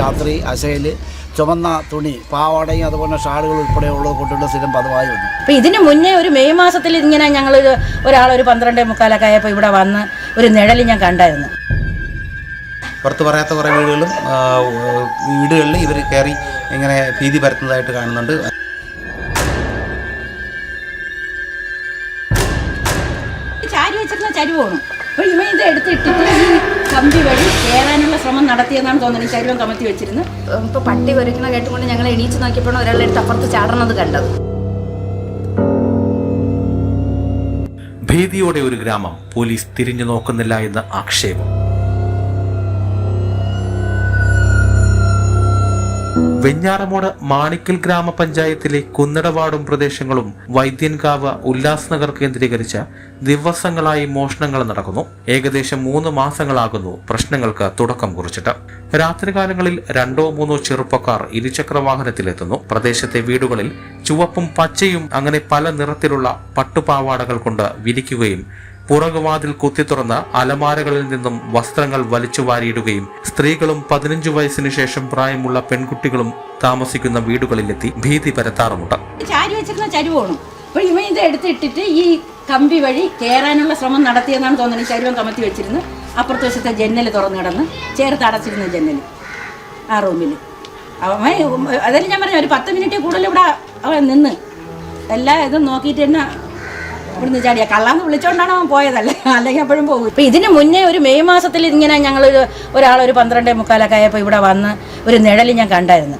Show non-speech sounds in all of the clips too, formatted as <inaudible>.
രാത്രി അശയിൽ ചുമന്ന തുണി പാവാടയും അതുപോലെ ഷാളുകൾ ഉൾപ്പെടെയുള്ളത് കൊണ്ടുള്ള സ്ഥിരം പതിവായി വന്നു. അപ്പം ഇതിന് മുന്നേ ഒരു മെയ് മാസത്തിൽ ഇങ്ങനെ ഞങ്ങൾ ഒരാളൊരു പന്ത്രണ്ടേ മുക്കാലൊക്കെ ആയപ്പോൾ ഇവിടെ വന്ന് ഒരു നിഴൽ ഞാൻ കണ്ടായിരുന്നു. പുറത്ത് പറയാത്ത കുറേ വീടുകളും വീടുകളിൽ ഇവർ കയറി ഇങ്ങനെ ഭീതി പരത്തുന്നതായിട്ട് കാണുന്നുണ്ട്. ചാരി വെച്ചിരുന്ന പോകണം അപ്പോൾ ഇവ ഇത് എടുത്തിട്ടിട്ട് കമ്പി വഴി കയറാനുള്ള ശ്രമം നടത്തിയെന്നാണ് തോന്നുന്നത്. ശരീരം കമത്തി വെച്ചിരുന്നു. ഇപ്പൊ പട്ടി വരയ്ക്കുന്ന കേട്ടുകൊണ്ട് ഞങ്ങൾ എണീച്ച് നോക്കിയപ്പോഴാണ് ഒരാളുടെ അടുത്ത് അപ്പുറത്ത് ചാടണത് കണ്ടത്. ഭീതിയോടെ ഒരു ഗ്രാമം പോലീസ് തിരിഞ്ഞു നോക്കുന്നില്ല എന്ന ആക്ഷേപം. വെഞ്ഞാറമൂട് മാണിക്കൽ ഗ്രാമപഞ്ചായത്തിലെ കുന്നടവാടും പ്രദേശങ്ങളും വൈദ്യൻകാവ് ഉല്ലാസ്നഗർ കേന്ദ്രീകരിച്ച് ദിവസങ്ങളായി മോഷണങ്ങൾ നടക്കുന്നു. ഏകദേശം മൂന്ന് മാസങ്ങളാകുന്നു പ്രശ്നങ്ങൾക്ക് തുടക്കം കുറിച്ചിട്ട്. രാത്രികാലങ്ങളിൽ രണ്ടോ മൂന്നോ ചെറുപ്പക്കാർ ഇരുചക്ര വാഹനത്തിലെത്തുന്നു പ്രദേശത്തെ വീടുകളിൽ ചുവപ്പും പച്ചയും അങ്ങനെ പല നിറത്തിലുള്ള പട്ടുപാവാടകൾ കൊണ്ട് വിരിക്കുകയും പുറകുവാതിൽ കുത്തി തുറന്ന് അലമാരകളിൽ നിന്നും വസ്ത്രങ്ങൾ വലിച്ചു വാരിയിടുകയും സ്ത്രീകളും പതിനഞ്ചു വയസ്സിനു ശേഷം പ്രായമുള്ള പെൺകുട്ടികളും താമസിക്കുന്ന വീടുകളിലെത്തി ഭീതി പരത്താറുമുണ്ട്. ചാരി വെച്ചിരുന്ന എടുത്തിട്ടിട്ട് ഈ കമ്പി വഴി കയറാനുള്ള ശ്രമം നടത്തിയെന്നാണ് തോന്നുന്നത് ചരിവം കമത്തി വെച്ചിരുന്നു. അപ്പുറത്തെ വശത്തെ ജന്നൽ തുറന്നു കിടന്ന് ചേർത്ത് അടച്ചിരുന്ന ജന്നൽ ആ റൂമിൽ. അവൻ അതെല്ലാം ഞാൻ പറഞ്ഞു ഒരു പത്ത് മിനിറ്റ് കൂടുതൽ ഇവിടെ അവൻ നിന്ന്. എല്ലാ ഇതും നോക്കിയിട്ട് തന്നെ ഇവിടുന്ന് ചാടിയ കള്ളാന്ന് വിളിച്ചോണ്ടാണ് അവൻ പോയതല്ലേ? <laughs> അല്ലെങ്കിൽ എപ്പോഴും പോകും. ഇപ്പം ഇതിന് മുന്നേ ഒരു മെയ് മാസത്തിൽ ഇങ്ങനെ ഞങ്ങൾ ഒരാളൊരു പന്ത്രണ്ടേ മുക്കാലൊക്കെ ആയപ്പോൾ ഇവിടെ വന്ന് ഒരു നിഴലി ഞാൻ കണ്ടായിരുന്നു.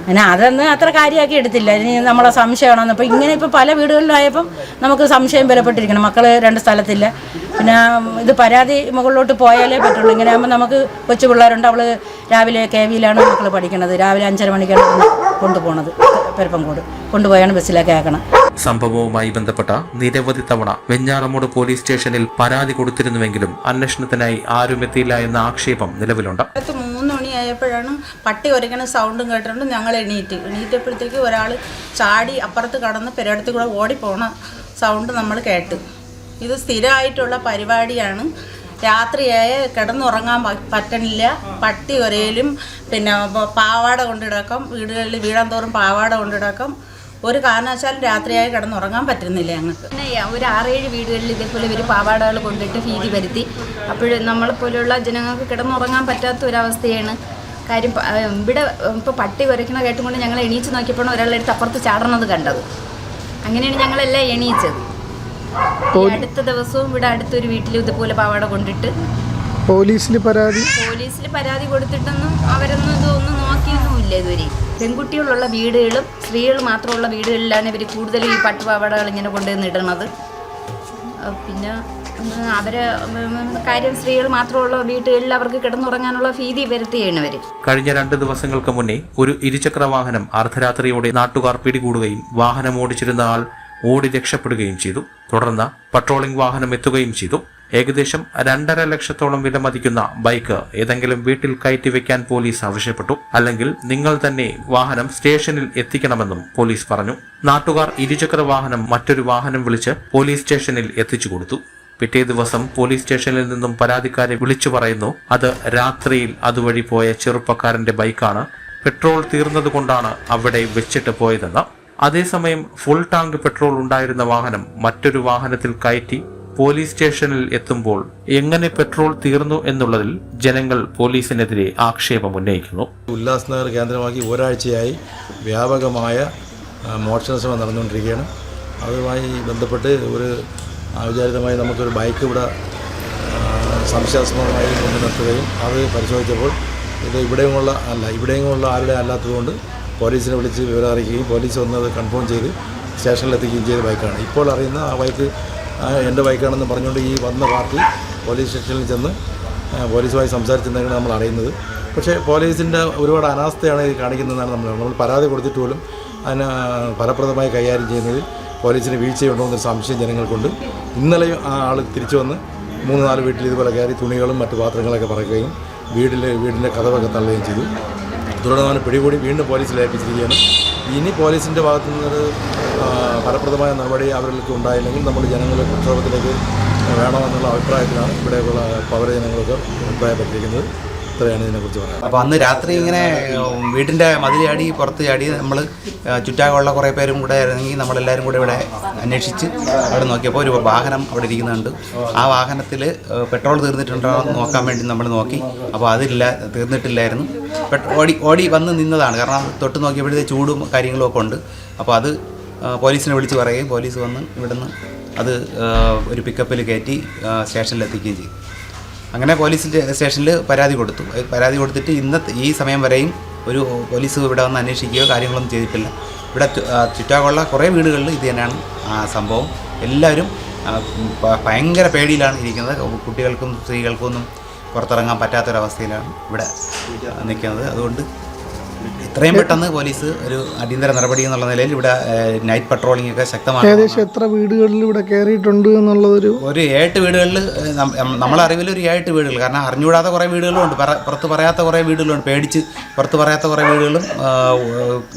അങ്ങനെ അതൊന്നും അത്ര കാര്യമാക്കി എടുത്തില്ല. ഇനി നമ്മളെ സംശയമാണെന്ന്. അപ്പോൾ ഇങ്ങനെ ഇപ്പോൾ പല വീടുകളിലായപ്പം നമുക്ക് സംശയം ബലപ്പെട്ടിരിക്കണം. മക്കൾ രണ്ട് സ്ഥലത്തില്ല. പിന്നെ ഇത് പരാതി മുകളിലോട്ട് പോയാലേ പറ്റുള്ളൂ. ഇങ്ങനെ ആകുമ്പോൾ നമുക്ക് കൊച്ചു പിള്ളേരുണ്ട്. അവൾ രാവിലെ കെ വിയിലാണ് മക്കൾ പഠിക്കണത്. രാവിലെ അഞ്ചര മണിക്കാണ് ഇവിടുന്ന് കൊണ്ടുപോകണത് പെരപ്പംകോട് കൊണ്ടുപോയാണ് ബസ്സിലേക്ക് ആക്കണം. സംഭവവുമായി ബന്ധപ്പെട്ട നിരവധി തവണ വെഞ്ഞാറമൂട് പോലീസ് സ്റ്റേഷനിൽ പരാതി കൊടുത്തിരുന്നുവെങ്കിലും അന്വേഷണത്തിനായി ആരും എത്തിയില്ല എന്ന ആക്ഷേപം നിലവിലുണ്ട്. മൂന്ന് പട്ടി ഉരയ്ക്കണ സൗണ്ടും കേട്ടിട്ടുണ്ട്. ഞങ്ങൾ എണീറ്റ്. എണീറ്റപ്പോഴത്തേക്ക് ഒരാൾ ചാടി അപ്പുറത്ത് കടന്ന് പെരടത്തിൽ കൂടെ ഓടിപ്പോണ സൗണ്ട് നമ്മൾ കേട്ട്. ഇത് സ്ഥിരമായിട്ടുള്ള പരിപാടിയാണ്. രാത്രിയായ കിടന്നുറങ്ങാൻ പറ്റണില്ല. പട്ടി ഒരയിലും പിന്നെ പാവാട കൊണ്ടിടക്കം. വീടുകളിൽ വീടാന്തോറും പാവാട കൊണ്ടിടക്കം. ഒരു കാരണവശാലും രാത്രിയായി കിടന്നുറങ്ങാൻ പറ്റുന്നില്ല ഞങ്ങൾക്ക്. പിന്നെ ഒരു ആറേഴ് വീടുകളിൽ ഇതേപോലെ ഇവർ പാവാടകൾ കൊണ്ടിട്ട് ഭീതി വരുത്തി അപ്പോൾ നമ്മളെപ്പോലെയുള്ള ജനങ്ങൾക്ക് കിടന്നുറങ്ങാൻ പറ്റാത്ത ഒരവസ്ഥയാണ്. കാര്യം ഇവിടെ ഇപ്പോൾ പട്ടി കുരയ്ക്കണ കേട്ടുകൊണ്ട് ഞങ്ങൾ എണീച്ച് നോക്കിയപ്പോഴാണ് ഒരാളുടെ അടുത്ത് അപ്പുറത്ത് ചാടണത് കണ്ടത്. അങ്ങനെയാണ് ഞങ്ങളെല്ലാം എണീച്ചത്. അടുത്ത ദിവസവും ഇവിടെ അടുത്തൊരു വീട്ടിൽ ഇതുപോലെ പാവാട കൊണ്ടിട്ട് പോലീസിൽ പരാതി? പോലീസിൽ പരാതി കൊടുത്തിട്ടൊന്നും അവരൊന്നും ഇതൊന്നും നോക്കിയൊന്നുമില്ല ഇതുവരെ പെൺകുട്ടികളുള്ള വീടുകളും സ്ത്രീകൾ മാത്രമുള്ള വീടുകളിലാണ് ഇവർ കൂടുതലും ഈ പട്ടുപാവാടകൾ ഇങ്ങനെ കൊണ്ടുവന്ന് ഇടണത് പിന്നെ അവരെ കാര്യം സ്ത്രീകൾ മാത്രമുള്ള വീട്ടുകളിൽ അവർക്ക് കിടന്നുറങ്ങാനുള്ള ഭീതി വരുത്തുകയാണ് ഇവർ കഴിഞ്ഞ രണ്ട് ദിവസങ്ങൾക്ക് മുന്നേ ഒരു ഇരുചക്ര വാഹനം അർദ്ധരാത്രിയോടെ നാട്ടുകാർ പിടികൂടുകയും വാഹനം ഓടിച്ചിരുന്ന ആൾ ഓടി രക്ഷപ്പെടുകയും ചെയ്തു. തുടർന്ന് പട്രോളിംഗ് വാഹനം എത്തുകയും ചെയ്തു. ഏകദേശം രണ്ടര ലക്ഷത്തോളം വില മതിക്കുന്ന ബൈക്ക് ഏതെങ്കിലും വീട്ടിൽ കയറ്റിവെക്കാൻ പോലീസ് ആവശ്യപ്പെട്ടു. അല്ലെങ്കിൽ നിങ്ങൾ തന്നെ വാഹനം സ്റ്റേഷനിൽ എത്തിക്കണമെന്നും പോലീസ് പറഞ്ഞു. നാട്ടുകാർ ഇരുചക്ര വാഹനം മറ്റൊരു വാഹനം വിളിച്ച് പോലീസ് സ്റ്റേഷനിൽ എത്തിച്ചു കൊടുത്തു. പിറ്റേ ദിവസം പോലീസ് സ്റ്റേഷനിൽ നിന്നും പരാതിക്കാരെ വിളിച്ചു പറയുന്നു അത് രാത്രിയിൽ അതുവഴി പോയ ചെറുപ്പക്കാരന്റെ ബൈക്കാണ്. പെട്രോൾ തീർന്നതുകൊണ്ടാണ് അവിടെ വെച്ചിട്ട് പോയതെന്ന്. അതേസമയം ഫുൾ ടാങ്ക് പെട്രോൾ ഉണ്ടായിരുന്ന വാഹനം മറ്റൊരു വാഹനത്തിൽ കയറ്റി പോലീസ് സ്റ്റേഷനിൽ എത്തുമ്പോൾ എങ്ങനെ പെട്രോൾ തീർന്നു എന്നുള്ളതിൽ ജനങ്ങൾ പോലീസിനെതിരെ ആക്ഷേപം ഉന്നയിക്കുന്നു. ഉല്ലാസ് നഗർ കേന്ദ്രമാക്കി ഒരാഴ്ചയായി വ്യാപകമായ മോഷണ ശ്രമം നടന്നുകൊണ്ടിരിക്കുകയാണ്. അതുമായി ബന്ധപ്പെട്ട് ഒരു അവിചാരിതമായി നമുക്കൊരു ബൈക്ക് ഇവിടെ സംശയാസ്പദമായി കൊണ്ടു നിർത്തുകയും അത് പരിശോധിച്ചപ്പോൾ ഇത് ഇവിടെയുമുള്ള അല്ല ഇവിടെയുമുള്ള ആരുടെ അല്ലാത്തതുകൊണ്ട് പോലീസിനെ വിളിച്ച് വിവരം അറിയിക്കുകയും പോലീസ് വന്നത് കൺഫേം ചെയ്ത് സ്റ്റേഷനിലെത്തിക്കുകയും ചെയ്ത ബൈക്കാണ്. ഇപ്പോൾ അറിയുന്ന ആ ബൈക്ക് എന്റെ ബൈക്കാണെന്ന് പറഞ്ഞുകൊണ്ട് ഈ വന്ന പാർട്ടി പോലീസ് സ്റ്റേഷനിൽ ചെന്ന് പോലീസുമായി സംസാരിച്ചിട്ടുണ്ടെങ്കിൽ നമ്മൾ അറിയുന്നത്. പക്ഷേ പോലീസിന്റെ ഒരുപാട് അനാസ്ഥയാണ് ഇത് കാണിക്കുന്നതെന്നാണ് നമ്മൾ നമ്മൾ പരാതി കൊടുത്തിട്ട് പോലും അതിന് ഫലപ്രദമായി കൈകാര്യം ചെയ്യുന്നതിൽ പോലീസിന് വീഴ്ചയുണ്ടോ എന്നൊരു സംശയം ജനങ്ങൾക്കുണ്ട്. ഇന്നലെയും ആ ആൾ തിരിച്ചു വന്ന് മൂന്ന് നാല് വീട്ടിൽ ഇതുപോലെ കയറി തുണികളും മറ്റു പാത്രങ്ങളൊക്കെ പറയുകയും വീടിന്റെ വീടിന്റെ കഥവൊക്കെ തള്ളുകയും ചെയ്തു. തുടർന്ന് അവനെ പിടികൂടി വീണ്ടും പോലീസിൽ ഏൽപ്പിച്ചിരിക്കുകയാണ്. ഇനി പോലീസിന്റെ ഭാഗത്തു നിന്നൊരു ഫലപ്രദമായ നടപടി അവർക്ക് ഉണ്ടായില്ലെങ്കിൽ നമ്മൾ ജനങ്ങളെ പ്രക്ഷോഭത്തിലേക്ക് വേണമെന്നുള്ള അഭിപ്രായത്തിലാണ് ഇവിടെയുള്ള പൗരജനങ്ങൾക്ക് അഭിപ്രായപ്പെട്ടിരിക്കുന്നത്. ഇത്രയാണ് ഇതിനെക്കുറിച്ച് പറയുന്നത് അപ്പോൾ അന്ന് രാത്രി ഇങ്ങനെ വീടിന്റെ ചാടി പുറത്ത് ചാടി നമ്മൾ ചുറ്റാകുള്ള കുറേ പേരും കൂടെ ഇറങ്ങി നമ്മളെല്ലാവരും കൂടെ ഇവിടെ അന്വേഷിച്ച് അവിടെ നോക്കിയപ്പോൾ ഒരു വാഹനം അവിടെ ഇരിക്കുന്നുണ്ട്. ആ വാഹനത്തിൽ പെട്രോൾ തീർന്നിട്ടുണ്ടോ എന്ന് നോക്കാൻ വേണ്ടി നമ്മൾ നോക്കി. അപ്പോൾ അതില്ല തീർന്നിട്ടില്ലായിരുന്നു. ഓടി ഓടി വന്ന് നിന്നതാണ്. കാരണം തൊട്ട് നോക്കിയപ്പോഴത്തെ ചൂടും കാര്യങ്ങളും ഒക്കെ ഉണ്ട്. അപ്പോൾ അത് പോലീസിനെ വിളിച്ച് പറയുകയും പോലീസ് വന്ന് ഇവിടുന്ന് അത് ഒരു പിക്കപ്പിൽ കയറ്റി സ്റ്റേഷനിലെത്തിക്കുകയും ചെയ്യും അങ്ങനെ പോലീസ് സ്റ്റേഷനിൽ പരാതി കൊടുത്തു. പരാതി കൊടുത്തിട്ട് ഇന്നത്തെ ഈ സമയം വരെയും ഒരു പോലീസ് ഇവിടെ വന്ന് അന്വേഷിക്കുകയോ കാര്യങ്ങളൊന്നും ചെയ്തിട്ടില്ല. ഇവിടെ ചുറ്റാകുള്ള കുറേ വീടുകളിൽ ഇത് തന്നെയാണ് സംഭവം. എല്ലാവരും ഭയങ്കര പേടിയിലാണ് ഇരിക്കുന്നത്. കുട്ടികൾക്കും സ്ത്രീകൾക്കൊന്നും പുറത്തിറങ്ങാൻ പറ്റാത്തൊരവസ്ഥയിലാണ് ഇവിടെ നിൽക്കുന്നത്. അതുകൊണ്ട് ഇത്രയും പെട്ടെന്ന് പോലീസ് ഒരു അടിയന്തര നടപടി എന്നുള്ള നിലയിൽ ഇവിടെ നൈറ്റ് പട്രോളിംഗ് ഒക്കെ ശക്തമാണ് ഏകദേശം എത്ര വീടുകളിൽ ഇവിടെ കയറിയിട്ടുണ്ട് എന്നുള്ളതൊരു ഒരു ഏട്ട് വീടുകളിൽ നമ്മളെ അറിവിൽ ഒരു ഏട്ട് വീടുകൾ. കാരണം അറിഞ്ഞുകൂടാത്ത കുറേ വീടുകളുണ്ട്. പുറത്ത് പറയാത്ത കുറേ വീടുകളുണ്ട്. പേടിച്ച് പുറത്ത് പറയാത്ത കുറേ വീടുകളും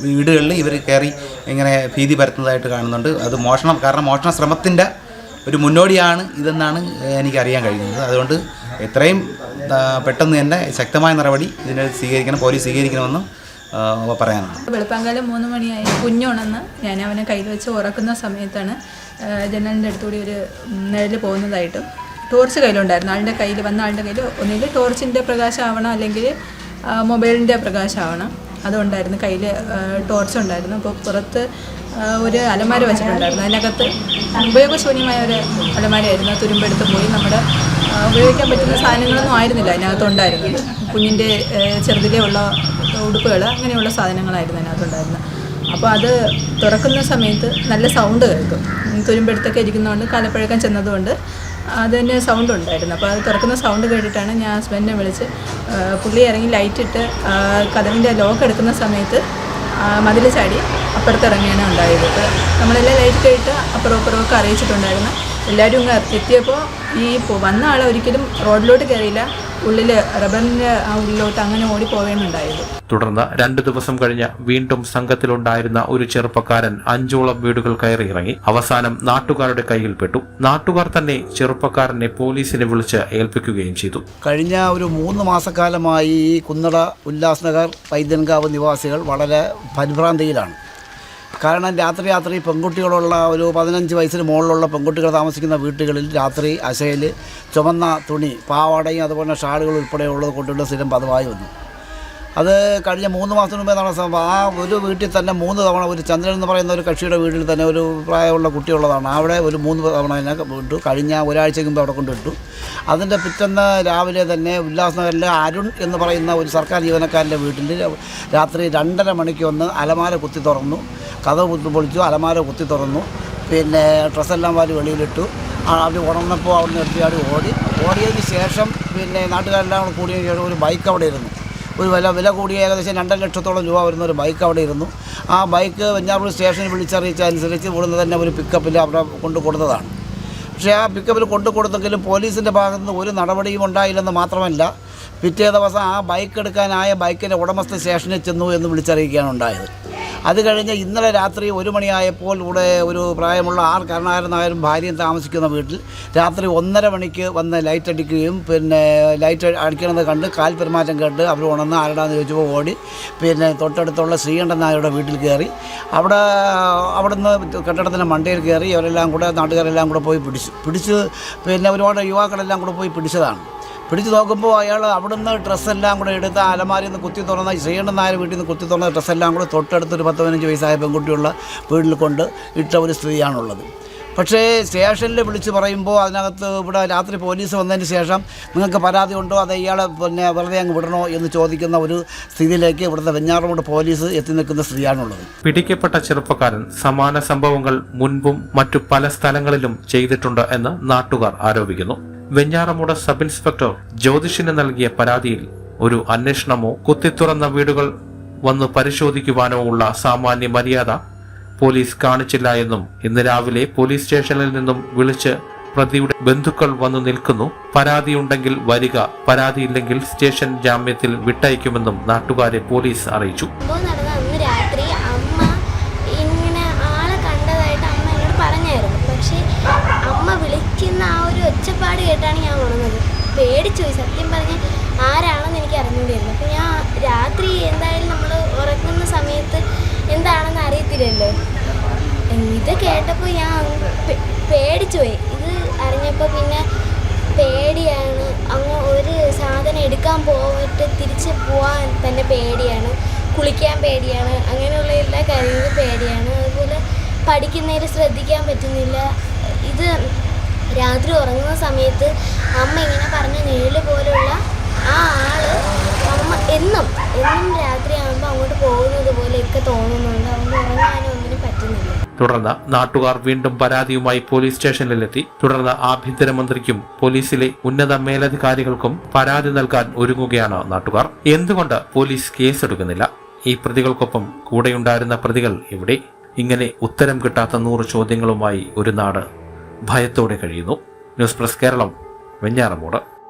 വീടുകളിൽ ഇവർ കയറി ഇങ്ങനെ ഭീതി പരത്തുന്നതായിട്ട് കാണുന്നുണ്ട്. അത് മോഷണം കാരണം മോഷണ ശ്രമത്തിന്റെ ഒരു മുന്നോടിയാണ് ഇതെന്നാണ് എനിക്ക് അറിയാൻ കഴിയുന്നത്. അതുകൊണ്ട് എത്രയും പെട്ടെന്ന് തന്നെ ശക്തമായ നടപടി ഇതിനെ സ്വീകരിക്കണം പോലീസ് സ്വീകരിക്കണമെന്നും ആ, പറയാനുണ്ട്. വെളുപ്പാങ്കാലം മൂന്ന് മണിയായി. കുഞ്ഞുണന്ന് ഞാൻ അവനെ കയ്യിൽ വെച്ച് ഉറക്കുന്ന സമയത്താണ് ജനലിന്റെ അടുത്തുകൂടി ഒരു നിഴൽ പോകുന്നതായിട്ടും ടോർച്ച് കയ്യിലുണ്ടായിരുന്നു. ആളുടെ കയ്യിൽ വന്ന ആളുടെ കയ്യിൽ ഒന്നുകിൽ ടോർച്ചിന്റെ പ്രകാശമാവണം അല്ലെങ്കിൽ മൊബൈലിന്റെ പ്രകാശമാവണം. അതുണ്ടായിരുന്നു കയ്യിൽ ടോർച്ച് ഉണ്ടായിരുന്നു. അപ്പോൾ പുറത്ത് ഒരു അലമാര വെച്ചിട്ടുണ്ടായിരുന്നു. അതിനകത്ത് ഉപയോഗശൂന്യമായ ഒരു അലമാരയായിരുന്നു. തുരുമ്പെടുത്ത് പോയി നമ്മുടെ ഉപയോഗിക്കാൻ പറ്റുന്ന സാധനങ്ങളൊന്നും ആയിരുന്നില്ല. അതിനകത്തുണ്ടായിരുന്നു കുഞ്ഞിന്റെ ചെറുതിലേ ഉള്ള ഉടുപ്പുകൾ അങ്ങനെയുള്ള സാധനങ്ങളായിരുന്നു അതിനകത്തുണ്ടായിരുന്നത് അപ്പോൾ അത് തുറക്കുന്ന സമയത്ത് നല്ല സൗണ്ട് കേൾക്കും. തുരുമ്പെടുത്തൊക്കെ ഇരിക്കുന്നതുകൊണ്ട് കാലപ്പഴക്കം ചെന്നതുകൊണ്ട് അതിന് സൗണ്ട് ഉണ്ടായിരുന്നു. അപ്പോൾ അത് തുറക്കുന്ന സൗണ്ട് കേട്ടിട്ടാണ് ഞാൻ ഹസ്ബൻഡിനെ വിളിച്ച് പുള്ളി ഇറങ്ങി ലൈറ്റ് ഇട്ട് ആ, ലോക്ക് എടുക്കുന്ന സമയത്ത് മതിൽ ചാടി അപ്പുറത്തിറങ്ങിയാണ് ഉണ്ടായത്. അപ്പോൾ നമ്മളെല്ലാം ലൈറ്റ് ഇട്ട് അപ്പുറം അപ്പുറമൊക്കെ അറിയിച്ചിട്ടുണ്ടായിരുന്നു. എല്ലാവരും ഇങ്ങ് എത്തിയപ്പോൾ ഈ വന്ന ആളെ ഒരിക്കലും റോഡിലോട്ട് കയറിയില്ല ഉള്ളിൽ റബ്ബറിന്റെ ആ ഉള്ളിലോട്ട് അങ്ങനെ ഓടി പോവുകയാണുണ്ടായത് തുടർന്ന് രണ്ടു ദിവസം കഴിഞ്ഞ് വീണ്ടും സംഘത്തിലുണ്ടായിരുന്ന ഒരു ചെറുപ്പക്കാരൻ അഞ്ചോളം വീടുകൾ കയറി ഇറങ്ങി അവസാനം നാട്ടുകാരുടെ കയ്യിൽപ്പെട്ടു. നാട്ടുകാർ തന്നെ ചെറുപ്പക്കാരനെ പോലീസിനെ വിളിച്ച് ഏൽപ്പിക്കുകയും ചെയ്തു. കഴിഞ്ഞ ഒരു മൂന്ന് മാസക്കാലമായി ഈ കുന്നട ഉല്ലാസ്നഗർ പൈതൻകാവ് നിവാസികൾ വളരെ പരിഭ്രാന്തിയിലാണ്. കാരണം രാത്രി രാത്രി പെൺകുട്ടികളുള്ള ഒരു പതിനഞ്ച് വയസ്സിന് മുകളിലുള്ള പെൺകുട്ടികൾ താമസിക്കുന്ന വീട്ടുകളിൽ രാത്രി അശയിൽ ചുമന്ന തുണി പാവാടയും അതുപോലെ ഷാളുകൾ ഉൾപ്പെടെയുള്ളത് കൊണ്ടുള്ള സ്ഥിരം പതിവായി വന്നു. അത് കഴിഞ്ഞ മൂന്ന് മാസത്തിന് മുമ്പേ നടന്ന സംഭവം. ആ ഒരു വീട്ടിൽ തന്നെ മൂന്ന് തവണ ഒരു ചന്ദ്രൻ എന്ന് പറയുന്ന ഒരു കക്ഷിയുടെ വീട്ടിൽ തന്നെ ഒരു പ്രായമുള്ള കുട്ടിയുള്ളതാണ്. അവിടെ ഒരു മൂന്ന് തവണ അതിനെ വിട്ടു കഴിഞ്ഞ ഒരാഴ്ചയ്ക്ക് മുമ്പ് അവിടെ കൊണ്ടിട്ടു അതിന്റെ പിറ്റന്ന് രാവിലെ തന്നെ ഉല്ലാസനഗറിലെ അരുൺ എന്ന് പറയുന്ന ഒരു സർക്കാർ ജീവനക്കാരന്റെ വീട്ടിൽ രാത്രി രണ്ടര മണിക്ക് വന്ന് അലമാര കുത്തി തുറന്നു. കഥ പൊളിച്ചു അലമാര കുത്തി തുറന്നു. പിന്നെ ഡ്രസ്സെല്ലാം വാരി വെളിയിലിട്ടു. അവർ ഉണർന്നപ്പോൾ അവിടെ നിന്ന് എടുത്തിയാടി ഓടി. ഓടിയതിന് ശേഷം പിന്നെ നാട്ടുകാരെല്ലാം കൂടിയ ഒരു ബൈക്ക് അവിടെ ഇരുന്നു. ഒരു വില വില കൂടിയ ഏകദേശം രണ്ടര ലക്ഷത്തോളം രൂപ വരുന്ന ഒരു ബൈക്ക് അവിടെ ഇരുന്നു. ആ ബൈക്ക് വെഞ്ഞാറൂർ സ്റ്റേഷനിൽ വിളിച്ചറിയിച്ച അനുസരിച്ച് ഇവിടുന്ന് തന്നെ ഒരു പിക്കപ്പിൽ അവിടെ കൊണ്ടു കൊടുത്തതാണ്. പക്ഷേ ആ പിക്കപ്പിൽ കൊണ്ടു കൊടുത്തെങ്കിലും പോലീസിന്റെ ഭാഗത്തുനിന്ന് ഒരു നടപടിയും ഉണ്ടായില്ലെന്ന് മാത്രമല്ല പിറ്റേ ദിവസം ആ ബൈക്ക് എടുക്കാനായ ബൈക്കിന്റെ ഉടമസ്ഥ സ്റ്റേഷനിൽ ചെന്നു എന്ന് വിളിച്ചറിയിക്കുകയാണ് ഉണ്ടായത്. അത് കഴിഞ്ഞ് ഇന്നലെ രാത്രി ഒരു മണിയായപ്പോൾ ഇവിടെ ഒരു പ്രായമുള്ള ആർ കരുണാകരനായാലും ഭാര്യയും താമസിക്കുന്ന വീട്ടിൽ രാത്രി ഒന്നര മണിക്ക് വന്ന് ലൈറ്റ് അടിക്കുകയും പിന്നെ ലൈറ്റ് അടിക്കണമെന്ന് കണ്ട് കാൽ പെരുമാറ്റം കേട്ട് അവർ ഉണർന്ന് ആരുടാന്ന് ചോദിച്ചപ്പോൾ ഓടി പിന്നെ തൊട്ടടുത്തുള്ള ശ്രീകണ്ഠൻ നായരുടെ വീട്ടിൽ കയറി. അവിടെ അവിടുന്ന് കെട്ടിടത്തിന്റെ മണ്ടയിൽ കയറി അവരെല്ലാം കൂടെ നാട്ടുകാരെല്ലാം കൂടെ പോയി പിടിച്ചു. പിടിച്ച് പിന്നെ ഒരുപാട് യുവാക്കളെല്ലാം കൂടെ പോയി പിടിച്ചതാണ്. പിടിച്ചു നോക്കുമ്പോൾ അയാൾ അവിടുന്ന് ഡ്രസ്സെല്ലാം കൂടെ എടുത്ത് ആ അലമാരിയിൽ നിന്ന് കുത്തി തുറന്ന ശ്രീകണ്ഠൻ നായർ വീട്ടിൽ നിന്ന് കുത്തി തുറന്ന ഡ്രസ്സെല്ലാം കൂടെ തൊട്ടടുത്തൊരു പത്ത് പതിനഞ്ച് വയസ്സായ പെൺകുട്ടിയുള്ള വീട്ടിൽ കൊണ്ട് ഇട്ട ഒരു സ്ത്രീയാണുള്ളത്. പക്ഷേ സ്റ്റേഷനിൽ വിളിച്ച് പറയുമ്പോൾ അതിനകത്ത് ഇവിടെ രാത്രി പോലീസ് വന്നതിന് ശേഷം നിങ്ങൾക്ക് പരാതി ഉണ്ടോ? അത് ഇയാളെ പിന്നെ വെറുതെ അങ്ങ് വിടണോ എന്ന് ചോദിക്കുന്ന ഒരു സ്ഥിതിയിലേക്ക് ഇവിടുത്തെ വെഞ്ഞാറമൂട് പോലീസ് എത്തി നിൽക്കുന്ന സ്ത്രീയാണുള്ളത്. പിടിക്കപ്പെട്ട ചെറുപ്പക്കാരൻ സമാന സംഭവങ്ങൾ മുൻപും മറ്റു പല സ്ഥലങ്ങളിലും ചെയ്തിട്ടുണ്ട് എന്ന് നാട്ടുകാർ ആരോപിക്കുന്നു. വെഞ്ഞാറമൂട് സബ് ഇൻസ്പെക്ടർ ജ്യോതിഷിന് നൽകിയ പരാതിയിൽ ഒരു അന്വേഷണമോ കുത്തിത്തുറന്ന വീടുകൾ വന്ന് പരിശോധിക്കുവാനോ ഉള്ള സാമാന്യ മര്യാദ പോലീസ് കാണിച്ചില്ല എന്നും ഇന്ന് രാവിലെ പോലീസ് സ്റ്റേഷനിൽ നിന്നും വിളിച്ച് പ്രതിയുടെ ബന്ധുക്കൾ വന്നു നിൽക്കുന്നു. പരാതിയുണ്ടെങ്കിൽ വരിക പരാതിയില്ലെങ്കിൽ സ്റ്റേഷൻ ജാമ്യത്തിൽ വിട്ടയക്കുമെന്നും നാട്ടുകാരെ പോലീസ് അറിയിച്ചു സംഭവം നടന്ന അന്ന് രാത്രി അമ്മ ഇങ്ങനെ ആളെ കണ്ടതായിട്ട് അമ്മ എന്നോട് പറഞ്ഞായിരുന്നു പക്ഷേ അമ്മ വിളിക്കുന്ന ആ ഒരു ഒച്ചപ്പാട് കേട്ടാണ് ഞാൻ ഉണർന്നത് പേടിച്ചു പോയി. സത്യം പറഞ്ഞ് ആരാണെന്ന് എനിക്ക് അറിഞ്ഞുകൊണ്ടിരുന്നു അപ്പോൾ ഞാൻ രാത്രി എന്തായാലും നമ്മൾ ഉറങ്ങുന്ന സമയത്ത് എന്താണെന്ന് അറിയത്തില്ലല്ലോ. ഇത് കേട്ടപ്പോൾ ഞാൻ പേടിച്ചുപോയി പേടിച്ചു പോയി. ഇത് അറിഞ്ഞപ്പോൾ പിന്നെ പേടിയാണ്. അങ്ങ് ഒരു സാധനം എടുക്കാൻ പോയിട്ട് തിരിച്ച് പോകാൻ തന്നെ പേടിയാണ്. കുളിക്കാൻ പേടിയാണ്. അങ്ങനെയുള്ള എല്ലാ കാര്യങ്ങളും പേടിയാണ്. അതുപോലെ പഠിക്കുന്നതിൽ ശ്രദ്ധിക്കാൻ പറ്റുന്നില്ല. ഇത് രാത്രി ഉറങ്ങുന്ന സമയത്ത് അമ്മ ഇങ്ങനെ പറഞ്ഞ നീൽ പോലുള്ള ആ ആൾ അമ്മ എന്നും എന്നും രാത്രി ആകുമ്പോൾ അങ്ങോട്ട് പോകുന്നത് പോലെയൊക്കെ തോന്നുന്നുണ്ട്. അതുകൊണ്ട് ഉറങ്ങാനും ഒന്നിനും പറ്റുന്നില്ല. തുടർന്ന് നാട്ടുകാർ വീണ്ടും പരാതിയുമായി പോലീസ് സ്റ്റേഷനിലെത്തി. തുടർന്ന് ആഭ്യന്തരമന്ത്രിക്കും പോലീസിലെ ഉന്നത മേലധികാരികൾക്കും പരാതി നൽകാൻ ഒരുങ്ങുകയാണ് നാട്ടുകാർ. എന്തുകൊണ്ട് പോലീസ് കേസെടുക്കുന്നില്ല? ഈ പ്രതികൾക്കൊപ്പം കൂടെയുണ്ടായിരുന്ന പ്രതികൾ ഇവിടെ ഇങ്ങനെ ഉത്തരം കിട്ടാത്ത നൂറ് ചോദ്യങ്ങളുമായി ഒരു നാട് ഭയത്തോടെ കഴിയുന്നു. News press Keralam Venjaramoodu.